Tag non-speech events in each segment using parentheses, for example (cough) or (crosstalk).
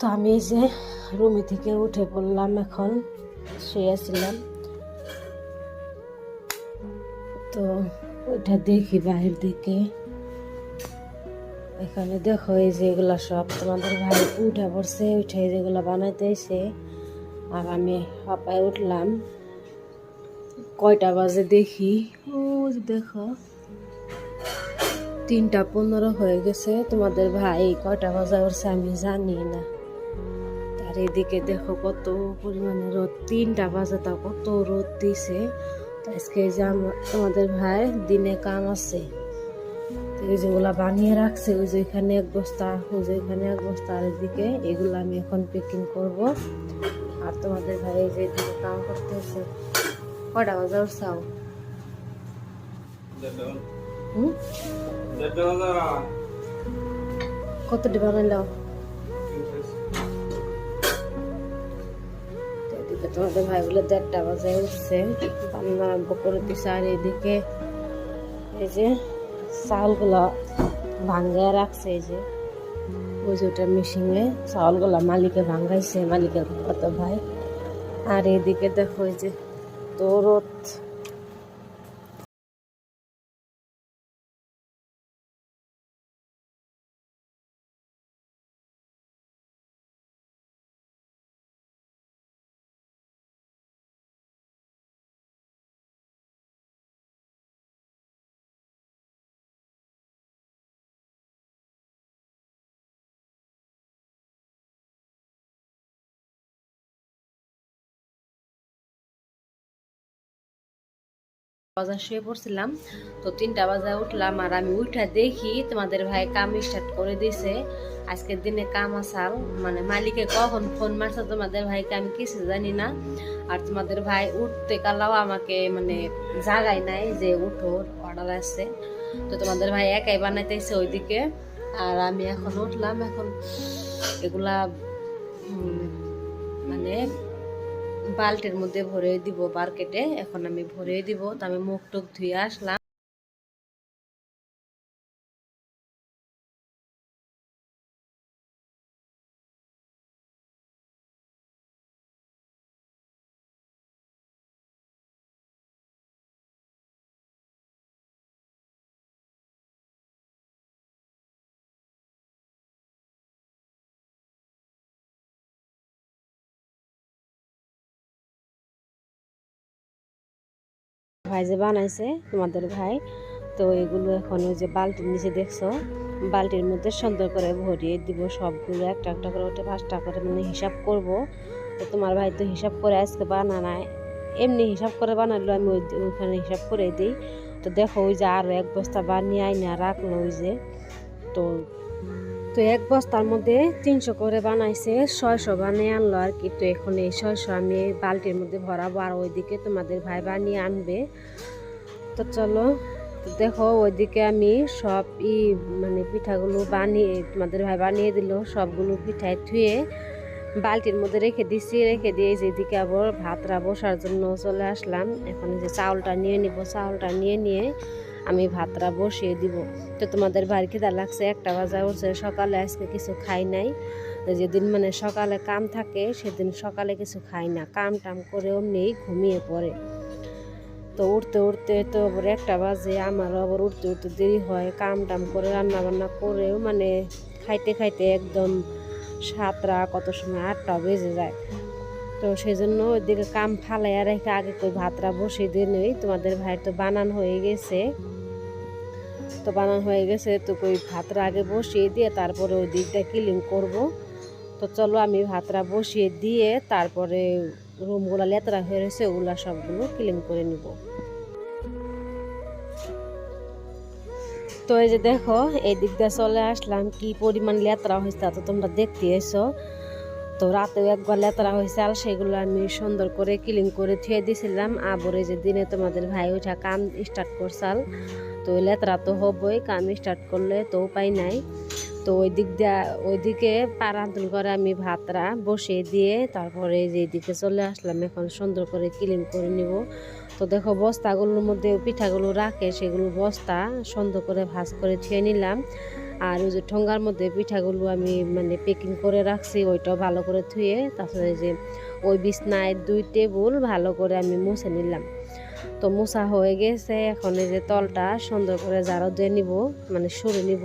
তো আমি যে রুমি থেকে উঠে পড়লাম এখন শুয়েছিলাম তো ওইটা দেখি বাহির দিকে। এখানে দেখো এই যে সব তোমাদের ভাই উঠে পড়ছে, উঠে যেগুলো বানাইতেছে আর আমি হাঁপায় উঠলাম। কয়টা বাজে দেখি। ও দেখো। তিনটা পনেরো হয়ে গেছে। তোমাদের ভাই কয়টা বাজে উঠছে আমি জানি না। এদিকে দেখো কত পরিমাণে রোদ। তিনটা বাজে তা কত রোদ দিছে। আজকে যে তোমাদের ভাই দিনে কাম আছে। এই যেগুলা বানিয়ে রাখছে ওই যে এখানে এক বস্তা ওই যে এখানে এক বস্তা। আর এদিকে এগুলো আমি এখন প্যাকিং করব। আর তোমাদের ভাই এই যে এদিকে কাম করতেছে। কয়টা বাজে উঠছাও কত ডিবা বানাইলাম? তোমাদের ভাইগুলো দেড়টা বাজে উঠছে। রান্না আরম্ভ করে দিছে আর এদিকে এই যে চাউলগুলো ভাঙ্গায় রাখছে এই যে। ওই যে ওটা মেশিনে চাউলগুলো মালিকে ভাঙ্গাইছে, মালিকের কত ভাই। আর এদিকে দেখো এই যে তো রোদ বাজার শুয়ে পড়ছিলাম, তো তিনটা বাজায় উঠলাম আর আমি উঠা দেখি তোমাদের ভাই কাম স্টার্ট করে দিছে। আজকের দিনে কাম আসাল মানে মালিকে কখন ফোন মারছে তোমাদের ভাইকে আমি কিছু জানি না। আর তোমাদের ভাই উঠতে কালাও আমাকে মানে জাগাই নাই যে উঠো অর্ডার আছে। তো তোমাদের ভাই একাই বানাইতেছে ওইদিকে। আর আমি এখন উঠলাম, এখন এগুলা মানে বালতির মধ্যে ভরে দিব কেটে এখন আমি ভরে দিব। তো আমি মুখ টুক ধুয়ে আসলাম। ভাই যে বানাইছে, তোমাদের ভাই, তো এগুলো এখন ওই যে বালতির নিচে দেখছ, বালতির মধ্যে সুন্দর করে ভরিয়ে দিব সবগুলো, একটা একটা করে ওটা পাঁচটা করে মানে হিসাব করব। তো তোমার ভাই তো হিসাব করে আজকে বানানায়, এমনি হিসাব করে বানালো, আমি ওই ওইখানে হিসাব করে দিই। তো দেখো ওই যে আরও এক বস্তা বানিয়ে আইনা রাখল ওই যে, তো তো এক বস্তার মধ্যে তিনশো করে বানাইছে, ছয়শো বানিয়ে আনলো আর কি। তো এখন এই ছয়শো আমি বালতির মধ্যে ভরাবো আর ওইদিকে তোমাদের ভাই বানিয়ে আনবে। তো চলো তো দেখো ওইদিকে আমি সব ই মানে পিঠাগুলো বানিয়ে, তোমাদের ভাই বানিয়ে দিল, সবগুলো পিঠায় ধুয়ে বালতির মধ্যে রেখে দিছি, রেখে দিয়ে যেদিকে আবার ভাতরা বসার জন্য চলে আসলাম। এখন যে চাউলটা নিয়ে নিব, চাউলটা নিয়ে নিয়ে আমি ভাতটা বসিয়ে দিব। তো তোমাদের বাড়ি খিদা লাগছে, একটা বাজা উঠছে। সকালে আজকে কিছু খাই নাই। যেদিন মানে সকালে কাম থাকে, সেদিন সকালে কিছু খাই না। কাম টাম করে অমনি ঘুমিয়ে পড়ে। তো উঠতে উঠতে তো আবার একটা বাজে আমারও আবার উঠতে উঠতে দেরি হয়। কাম টাম করে রান্না বান্না করেও মানে খাইতে খাইতে একদম সাতটা, কত সময় আটটা বেজে যায়। তো সেই জন্য ওইদিকে কাম ফালাইয়া রেখে আগে কই ভাতটা বসিয়ে দিয়ে নেই। তোমাদের ভাইয়ের তো বানান হয়ে গেছে। তো বানান হয়ে গেছে, তো ওই ভাতটা আগে বসিয়ে দিয়ে তারপরে ওই দিকটা ক্লিন করব। তো চলো আমি ভাতটা বসিয়ে দিয়ে তারপরে রুমগুলো লেতরা হয়ে রয়েছে, ওগুলা সবগুলো ক্লিন করে নিব। তো এই যে দেখো, এই দিক দিয়ে চলে আসলাম, কি পরিমাণ লেতরা হয়েছে তা তো তোমরা দেখতে এসো। তো রাতেও একবার লেতরা হয়েছে, আর সেগুলো আমি সুন্দর করে ক্লিন করে থুয়ে দিয়েছিলাম আবরে যে দিনে তোমাদের ভাই ওইটা কাম স্টার্ট করছাল তো লেতরা তো হবই, কাম স্টার্ট করলে তো উপায় নাই। তো ওই দিক দিয়ে, ওইদিকে পারান্তন করে আমি ভাতরা বসিয়ে দিয়ে তারপরে যে দিকে চলে আসলাম, এখন সুন্দর করে ক্লিন করে নিব। তো দেখো বস্তাগুলোর মধ্যে পিঠাগুলো রাখে, সেগুলো বস্তা সুন্দর করে ভাজ করে ধুয়ে নিলাম। আর ওই যে ঠোঙ্গার মধ্যে পিঠাগুলো আমি মানে প্যাকিং করে রাখছি, ওইটাও ভালো করে ধুয়ে, তারপরে যে ওই বিছনায় দুই টেবুল ভালো করে আমি মুছে নিলাম। তো মোছা হয়ে গেছে, এখন এই যে তলটা সুন্দর করে জারো দিয়ে নিব মানে সরে নিব।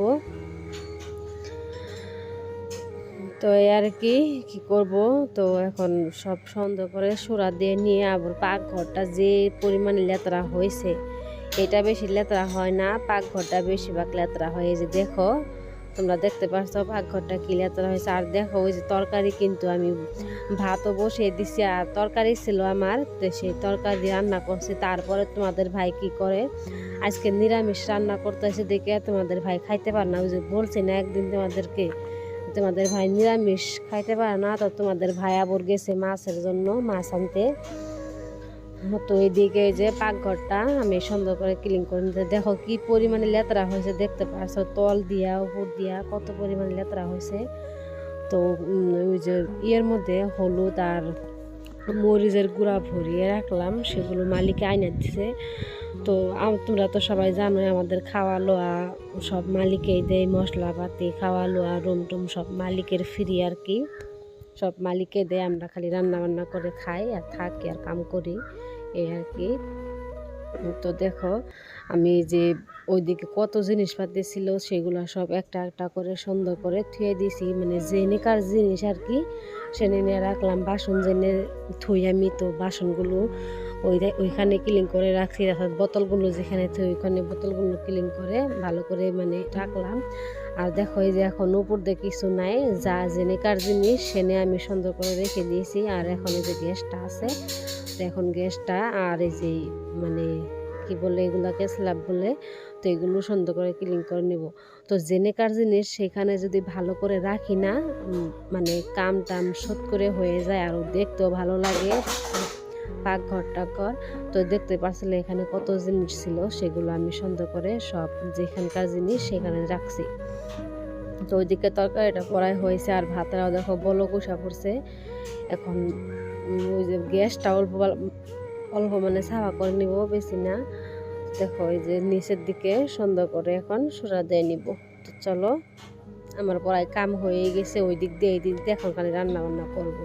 তো আর কি কি করব? তো এখন সব সুন্দর করে সুরা দিয়ে নিয়ে আবার পাকঘরটা যে পরিমাণে লেতরা হয়েছে, এটা বেশি লেতরা হয় না, পাকঘরটা বেশিরভাগ লেতরা হয়। যে দেখো তোমরা দেখতে পাচ্ছ পাকঘরটা কি লেতরা হয়েছে। আর দেখো, ওই যে তরকারি কিন্তু আমি ভাতও বসিয়ে দিছি, আর তরকারি ছিল আমার, তো সেই তরকারি রান্না করছি। তারপরে তোমাদের ভাই কি করে? আজকে নিরামিষ রান্না করতেছে দেখে তোমাদের ভাই খাইতে পার না। ওই যে বলছি না, একদিন তোমাদেরকে, তোমাদের ভাই নিরামিষ খাইতে পারে না, তো তোমাদের ভাই আবার গেছে মাছের জন্য, মাছ আনতে। তো এইদিকে যে পাকঘরটা আমি সুন্দর করে ক্লিন করে নিতে দেখো কি পরিমাণে লেতরা হয়েছে, দেখতে পাচ্ছ তল দিয়া, উপর দিয়া কত পরিমাণে লেতরা হয়েছে। তো ওই যে ইয়ের মধ্যে হলুদ আর মরিচের গুঁড়া ভরিয়ে রাখলাম, সেগুলো মালিকে আইনা দিছে। তো তোমরা তো সবাই জানোই আমাদের খাওয়া লোয়া সব মালিকেই দেয়, মশলাপাতি, খাওয়া লোয়া, রুম টুম সব মালিকের ফ্রি আর কি। সব মালিকে দেয়, আমরা খালি রান্না বান্না করে খাই আর থাকি আর কাম করি। এই আর কি। তো দেখো, আমি যে ওইদিকে কত জিনিসপাতি ছিল, সেগুলো সব একটা একটা করে সুন্দর করে থুয়ে দিছি মানে জেনিকার জিনিস আর কি, সেনে নিয়ে রাখলাম। বাসন জেনে থুই আমি তো বাসনগুলো ওই ওইখানে ক্লিন করে রাখছি। অর্থাৎ বোতলগুলো যেখানে ওইখানে বোতলগুলো ক্লিন করে ভালো করে মানে রাখলাম। আর দেখো, এই যে এখন উপর দিয়ে কিছু নাই, যা জেনেকার জিনিস সেনে আমি সুন্দর করে রেখে দিয়েছি। আর এখন এই যে গ্যাসটা আছে এখন গ্যাসটা আর এই যে মানে কি বলে এগুলাকে স্ল্যাব বলে, তো এগুলো সুন্দর করে ক্লিন করে নেব। তো জেনেকার জিনিস সেখানে যদি ভালো করে রাখি না মানে কাম টাম শোধ করে হয়ে যায় আর দেখতেও ভালো লাগে। পাকঘর টাকঘর তো দেখতে পারছিলে এখানে কত জিনিস ছিল, সেগুলো আমি সুন্দর করে সব যেখানকার জিনিস সেখানে রাখছি। তো ওইদিকে তরকারিটা করাই হয়েছে, আর ভাতটাও দেখো বলো কুষা পড়ছে। এখন ওই যে গ্যাসটা অল্প অল্প মানে সাফা করে নিব, বেশি না। দেখো এই যে নিচের দিকে সুন্দর করে এখন সুরা দিয়ে নিব। তো চলো, আমার পড়ায় কাম হয়ে গেছে ওই দিক দিয়ে এই দিক দিয়ে এখন রান্না বান্না করব।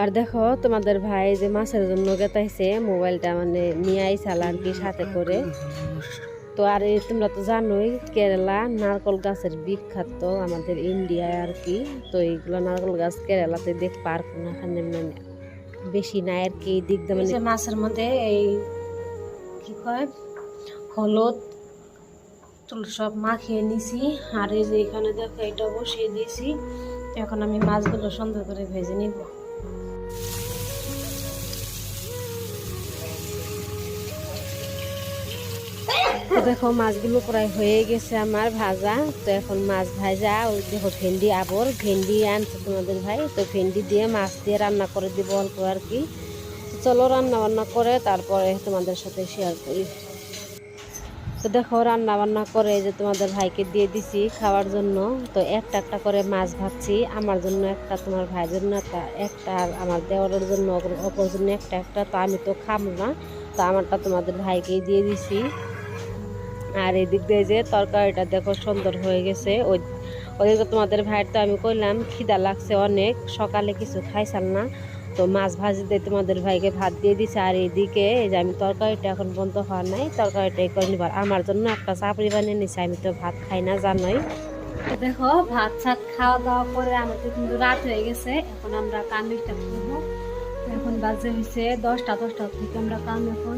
আর দেখো তোমাদের ভাই যে মাছের জন্য গেতাইছে মোবাইলটা মানে নিয়ে আইসাল আর কি সাথে করে। তো আর তোমরা তো জানোই কেরালা নারকল গাছের বিখ্যাত আমাদের ইন্ডিয়ায় আর কি। তো এইগুলো নারকল গাছ কেরালাতে দেখ পার কোনখানে মানে বেশি নাই আর কি দিক মানে মাছের মধ্যে এই কি কয় হলুদ সব মাখিয়ে নিছি। আর এই যে এখানে দেখো এটা বসিয়ে দিয়েছি। এখন আমি মাছগুলো সুন্দর করে ভেজে নিব। দেখো, মাছগুলো প্রায় হয়ে গেছে আমার ভাজা। তো এখন মাছ ভাজা, ওই দেখো ভেন্ডি, আবর ভেন্ডি আনছে তোমাদের ভাই। তো ভেন্ডি দিয়ে মাছ দিয়ে রান্না করে দিব অল্প আর কি। চলো রান্না বান্না করে তারপরে তোমাদের সাথে শেয়ার করি। তো দেখো রান্না বান্না করে যে তোমাদের ভাইকে দিয়ে দিছি খাওয়ার জন্য। তো একটা একটা করে মাছ ভাবছি আমার জন্য একটা, তোমার ভাইয়ের জন্য একটা একটা আর আমার দেওয়ারের জন্য অপর- জন্য একটা একটা। তো আমি তো খাব না। তো আমারটা তোমাদের ভাইকেই দিয়ে দিছি। আর এদিক দিয়ে যে তরকারিটা দেখো সুন্দর হয়ে গেছে। ওই ওদিকে তোমাদের ভাইয়ের তো আমি কইলাম, খিদা লাগছে অনেক, সকালে কিছু খাইছাল না। তো মাছ ভাজি দিয়ে তোমাদের ভাইকে ভাত দিয়ে দিছে। আর এদিকে এই যে আমি তরকারিটা এখন বন্ধ হওয়ার নাই তরকারিটা করে নিবার আমার জন্য একটা চাপড়ি বানিয়ে নিছে, আমি তো ভাত খাই না, জানোই। দেখো, ভাত সাত খাওয়া দাওয়া করে আমাদের কিন্তু রাত হয়ে গেছে। এখন আমরা করব। এখন বাজে হয়েছে দশটা দশটা থেকে আমরা কাম এখন।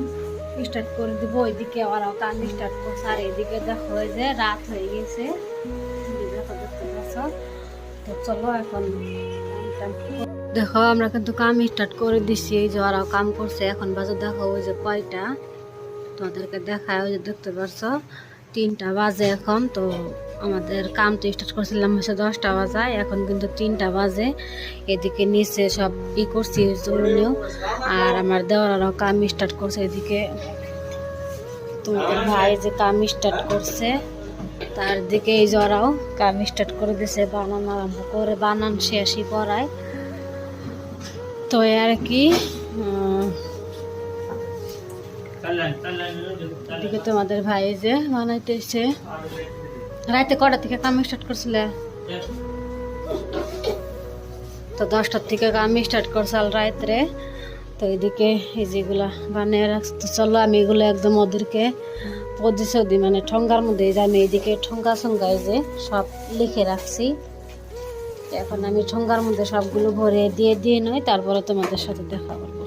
স্টার্ট করে দিব, ওইদিকে ওরাও কান স্টার্ট করছে। আর এদিকে দেখো, ওই যে রাত হয়ে গেছে। দেখতে পাচ্ছ? তো চলো এখন দেখো, আমরা কিন্তু কাম স্টার্ট করে দিচ্ছি এই যে ওরাও কাম করছে, এখন বাজে দেখো, ওই যে কয়টা? তোমাদেরকে দেখায়, ওই যে দেখতে পারছ তিনটা বাজে এখন, তো আমাদের কাম তো স্টার্ট করছিলাম হচ্ছে দশটা বাজায়, এখন কিন্তু তিনটা বাজে। এদিকে নিচে সব ই করছি জরুরিও আর আমার দেওয়ারও কাম স্টার্ট করছে এদিকে। তোমাদের ভাই যে কাম স্টার্ট করছে, তার দিকে এই জরাও কাম স্টার্ট করে দিছে, বানান আরম্ভ করে বানান শেষই করায়। তো আর কি এদিকে তোমাদের ভাই যে বানাইতেছে। রাতে কটা থেকে কাম স্টার্ট করছিলে? তো দশটার থেকে কাম স্টার্ট করছাল রাত্রে তো এদিকে এই যেগুলা বানিয়ে রাখছি তো চলো আমি এগুলো একদম ওদেরকে প্রতিশোধী মানে ঠঙ্গার মধ্যে যে আমি এইদিকে ঠঙ্গা সঙ্গায় যে সব লিখে রাখছি। এখন আমি ঠঙ্গার মধ্যে সবগুলো ভরে দিয়ে দিয়ে নই, তারপরে তোমাদের সাথে দেখা করব।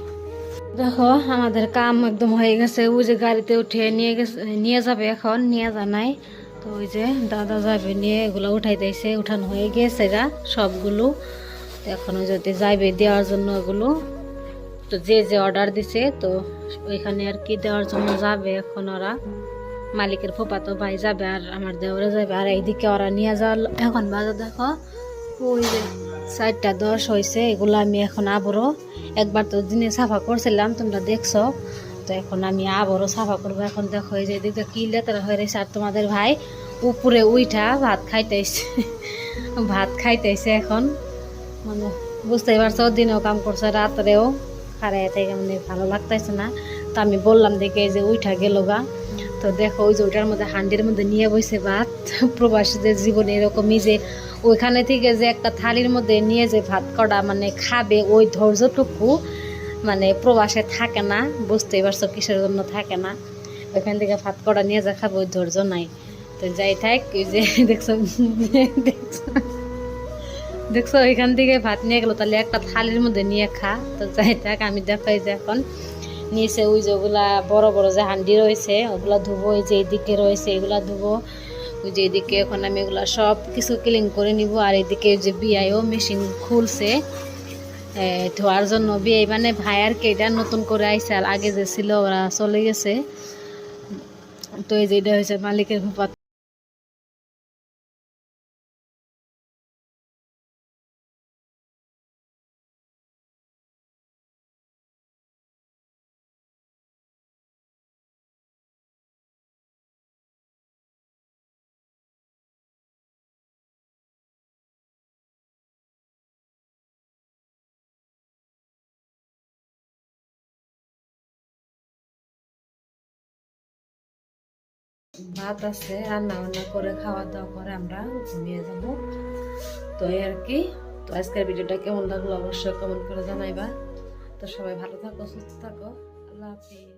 দেখো, আমাদের কাম একদম হয়ে গেছে। ওই যে গাড়িতে উঠে নিয়ে গেছে নিয়ে যাবে এখন, নিয়ে জানাই তো ওই যে দাদা যাবে নিয়ে এগুলো উঠাইতেছে, উঠানো হয়ে গেছে গা সবগুলো। তো এখনও যদি যাইবে দেওয়ার জন্য এগুলো তো যে যে অর্ডার দিছে, তো ওইখানে আর কি দেওয়ার জন্য যাবে এখন ওরা। মালিকের ফুপাতো ভাই যাবে আর আমার দেওরে যাবে। আর এইদিকে ওরা নিয়ে যাওয়ার এখন বাজার দেখো, ওই যে চারটা দশ হয়েছে এগুলো আমি এখন আবারও একবার তো দিনে সাফা করছিলাম, তোমরা দেখছ। তো এখন আমি আবারও সাফা করব। এখন দেখো এই যে এদিকে কি লেতারা হয়ে রয়েছে। আর তোমাদের ভাই উপরে উইঠা ভাত খাইতেছে। ভাত খাইতেছে এখন। মানে বুঝতেই পারছ, দিনেও কাম করছে, রাত্রেও। খারাই থেকে মানে ভালো লাগতেছে না। তো আমি বললাম দেখে যে উইঠা গেল গা। তো দেখো ওই যে ওইটার মধ্যে হান্ডির মধ্যে নিয়ে বসে ভাত। প্রবাসীদের জীবনে এরকমই যে ওইখানে থেকে যে একটা থালির মধ্যে নিয়ে যে ভাত করা মানে খাবে, ওই ধৈর্যটুকু মানে প্রবাসে থাকে না, বুঝতেই পারছ, কিসের জন্য থাকে না। ওইখান থেকে ভাত করা নিয়ে যা খাব ধৈর্য নাই। তো যাই থাক ওই যে (laughs) দেখছ দেখছ ওইখান থেকে ভাত নিয়ে গেলো, তাহলে একটা থালির মধ্যে নিয়ে খা। তো যাই থাক, আমি দেখাই যে এখন নিচে ওই যে ওগুলা বড় বড় যে হান্ডি রয়েছে, ওগুলা ধুবো ওই যে এদিকে রয়েছে, এগুলা ধুবো। ওই যে এদিকে এখন আমি এগুলা সব কিছু ক্লিন করে নিব, আর এদিকে যে বিআইও মেশিন খুলছে ধোয়ার জন্য বিয়ে মানে ভাই আর কি এটা নতুন করে আইসাল আগে যে ছিল ওরা চলে গেছে। তো এই যে এটা হয়েছে মালিকের ফুপা ভাত আছে রান্না বান্না করে খাওয়া দাওয়া করে আমরা ঘুমিয়ে যাব। তো এই আর কি। তো আজকের ভিডিওটা কেমন লাগল অবশ্যই কমেন্ট করে জানাইবা। তো সবাই ভালো থাকো, সুস্থ থাকো। আল্লাহ হাফিজ।